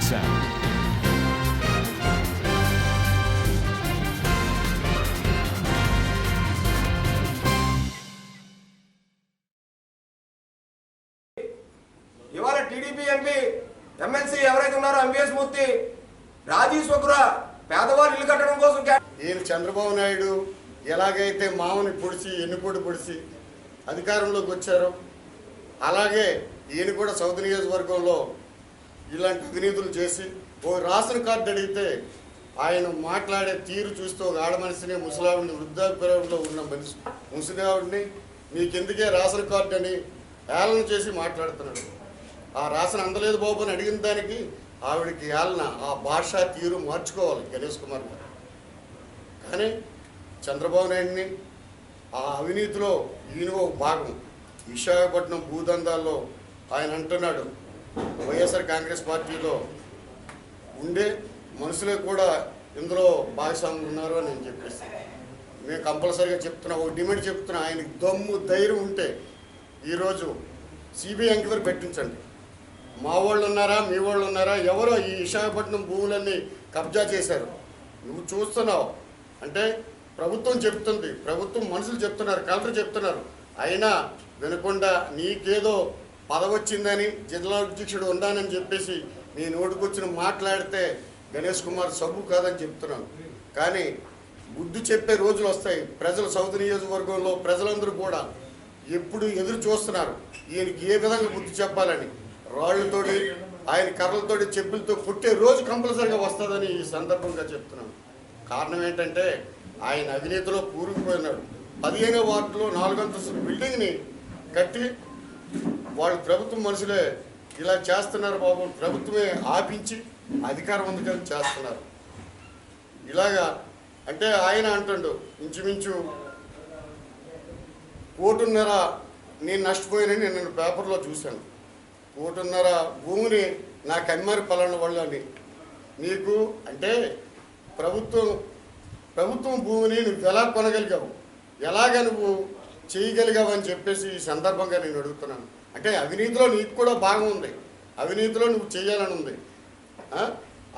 sound. ఇవాళ TDP MP MLC ఎవరైతే ఉన్నారో ఎంబీఎస్ మూర్తి రాజీ స్వకుర పేదవాళ్ళు ఇల్లు కట్టడం కోసం ఈయన చంద్రబాబు నాయుడు ఎలాగైతే మామని పొడిచి ఎన్నిపోటు పొడిచి అధికారంలోకి వచ్చారో అలాగే ఈయన కూడా సౌత్ నియోజకవర్గంలో ఇలాంటి అవినీతులు చేసి ఓ రేషన్ కార్డు అడిగితే ఆయన మాట్లాడే తీరు చూస్తూ ఒక ఆడ మనిషిని ముసలావిడిని వృద్ధాప్యంలో ఉన్న మనిషి ముసలావిడిని మీకెందుకే రేషన్ కార్డు అని ఏలన చేసి మాట్లాడుతున్నాడు. ఆ రాసిన అందలేదు బాబు అని అడిగిన దానికి ఆవిడకి ఏలన ఆ భాష తీరు మార్చుకోవాలి గణేష్ కుమార్ గారు. కానీ చంద్రబాబు నాయుడిని ఆ అవినీతిలో ఈయన ఒక భాగం. విశాఖపట్నం భూదందాల్లో ఆయన అంటున్నాడు వైఎస్ఆర్ కాంగ్రెస్ పార్టీలో ఉండే మనుషులే కూడా ఇందులో భాగస్వాములు ఉన్నారు అని నేను చెప్పేసి. మేము కంపల్సరీగా చెప్తున్నా ఒక డిమాండ్ చెప్తున్నా ఆయనకి దమ్ము ధైర్యం ఉంటే ఈరోజు సిబిఐ ఎంక్వైరీ పెట్టించండి. మా వాళ్ళు ఉన్నారా మీ వాళ్ళు ఉన్నారా ఎవరో ఈ విశాఖపట్నం భూములన్నీ కబ్జా చేశారు. నువ్వు చూస్తున్నావు. అంటే ప్రభుత్వం చెప్తుంది ప్రభుత్వం మనుషులు చెప్తున్నారు కలెక్టర్ చెప్తున్నారు. అయినా వినకుండా నీకేదో పదవచ్చిందని జిల్లా అధ్యక్షుడు ఉన్నానని చెప్పేసి నీ నోటికొచ్చిన మాట్లాడితే గణేష్ కుమార్ సబ్బు కాదని చెప్తున్నాను. కానీ బుద్ధి చెప్పే రోజులు వస్తాయి. ప్రజలు సౌత్ నియోజకవర్గంలో ప్రజలందరూ కూడా ఎప్పుడు ఎదురు చూస్తున్నారు. ఈయనకి ఏ విధంగా బుద్ధి చెప్పాలని రాళ్ళతోటి ఆయన కర్రలతోటి చెప్పులతో కొట్టే రోజు కంపల్సరీగా వస్తుందని ఈ సందర్భంగా చెప్తున్నాను. కారణం ఏంటంటే ఆయన అవినీతిలో కూరుకుపోయినాడు. పదిహేనో వార్డులో నాలుగంతస్తుల బిల్డింగ్ని కట్టి వాళ్ళు ప్రభుత్వం మనుషులే. ఇలా చేస్తున్నారు బాబు. ప్రభుత్వమే ఆపించి అధికారం అందుకని చేస్తున్నారు. ఇలాగా అంటే ఆయన అంటుండు ఇంచుమించు కోటున్నర నేను నష్టపోయానని నేను పేపర్లో చూశాను. కోటున్నర భూమిని నాకు అమ్మారు పలానా వాళ్ళు అని. నీకు అంటే ప్రభుత్వం ప్రభుత్వం భూమిని నువ్వు ఎలా కొనగలిగావు? ఎలాగ నువ్వు చేయగలిగావు అని చెప్పేసి ఈ సందర్భంగా నేను అడుగుతున్నాను. అంటే అవినీతిలో నీకు కూడా భాగం ఉంది. అవినీతిలో నువ్వు చేయాలని ఉంది.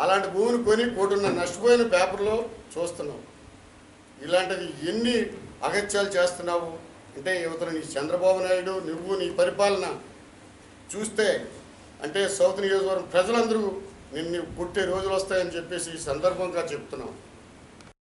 అలాంటి భూమిని కొని కోటున్న నష్టపోయిన పేపర్లో చూస్తున్నావు. ఇలాంటివి ఎన్ని అగత్యాలు చేస్తున్నావు? అంటే యువతను నీ చంద్రబాబు నాయుడు నువ్వు నీ పరిపాలన చూస్తే అంటే సౌత్ నియోజకవర్గం ప్రజలందరూ నిన్ను పుట్టే రోజులు వస్తాయని చెప్పేసి ఈ సందర్భంగా చెప్తున్నాం